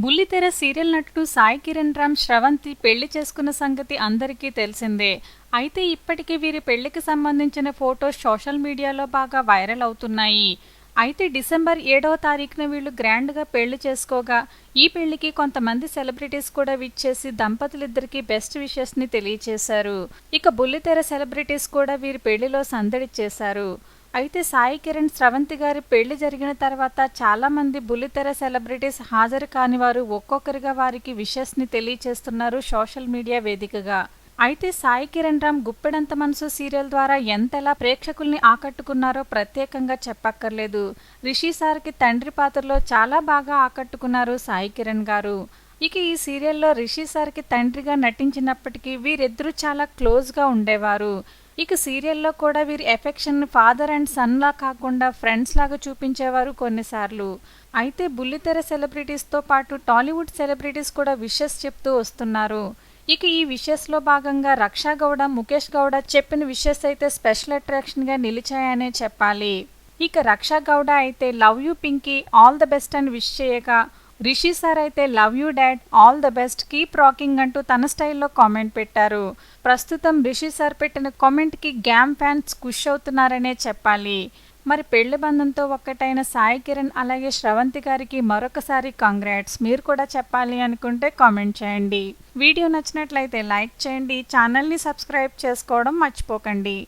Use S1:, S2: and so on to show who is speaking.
S1: బుల్లితెర సీరియల్ నటుడు సాయి కిరణ్ రామ్ శ్రవంతి పెళ్ళి చేసుకున్న సంగతి అందరికీ తెలిసిందే. అయితే ఇప్పటికీ వీరి పెళ్ళికి సంబంధించిన ఫోటోస్ సోషల్ మీడియాలో బాగా వైరల్ అవుతున్నాయి. అయితే డిసెంబర్ ఏడవ తారీఖున వీళ్ళు గ్రాండ్గా పెళ్ళి చేసుకోగా ఈ పెళ్ళికి కొంతమంది సెలబ్రిటీస్ కూడా విచ్చేసి దంపతులిద్దరికీ బెస్ట్ విషెస్ని తెలియచేశారు. ఇక బుల్లితెర సెలబ్రిటీస్ కూడా వీరి పెళ్ళిలో సందడి చేశారు. అయితే సాయి కిరణ్ స్రవంతి గారి పెళ్ళి జరిగిన తర్వాత చాలామంది బుల్లితెర సెలబ్రిటీస్ హాజరు కాని వారు ఒక్కొక్కరిగా వారికి విషెస్ని తెలియచేస్తున్నారు సోషల్ మీడియా వేదికగా. అయితే సాయి కిరణ్ రామ్ గుప్పెడంత మనసు సీరియల్ ద్వారా ఎంతలా ప్రేక్షకుల్ని ఆకట్టుకున్నారో ప్రత్యేకంగా చెప్పక్కర్లేదు. రిషి సార్కి తండ్రి పాత్రలో చాలా బాగా ఆకట్టుకున్నారు సాయి కిరణ్ గారు. ఇక ఈ సీరియల్లో రిషి సార్కి తండ్రిగా నటించినప్పటికీ వీరిద్దరూ చాలా క్లోజ్గా ఉండేవారు. ఇక సీరియల్లో కూడా వీరి ఎఫెక్షన్ ఫాదర్ అండ్ సన్ లా కాకుండా ఫ్రెండ్స్ లాగా చూపించేవారు కొన్నిసార్లు. అయితే బుల్లితెర సెలబ్రిటీస్తో పాటు టాలీవుడ్ సెలబ్రిటీస్ కూడా విషెస్ చెప్తూ వస్తున్నారు. ఇక ఈ విషెస్లో భాగంగా రక్షా గౌడ ముఖేష్ గౌడ చెప్పిన విషెస్ అయితే స్పెషల్ అట్రాక్షన్గా నిలిచాయనే చెప్పాలి. ఇక రక్షా గౌడ అయితే love you Pinky all the best అని విష్ చేయగా రిషి సార్ అయితే love you dad all the best keep rocking అంటూ తన స్టైల్లో కామెంట్ పెట్టారు. ప్రస్తుతం రిషి సార్ పెట్టిన కామెంట్కి గ్యామ్ ఫ్యాన్స్ ఖుష్ అవుతున్నారనే చెప్పాలి. మరి పెళ్ళి బంధంతో ఒక్కటైన సాయి కిరణ్ అలాగే శ్రవంతి గారికి మరొకసారి కాంగ్రాట్స్. మీరు కూడా చెప్పాలి అనుకుంటే కామెంట్ చేయండి. వీడియో నచ్చినట్లయితే లైక్ చేయండి. ఛానల్ని సబ్స్క్రైబ్ చేసుకోవడం మర్చిపోకండి.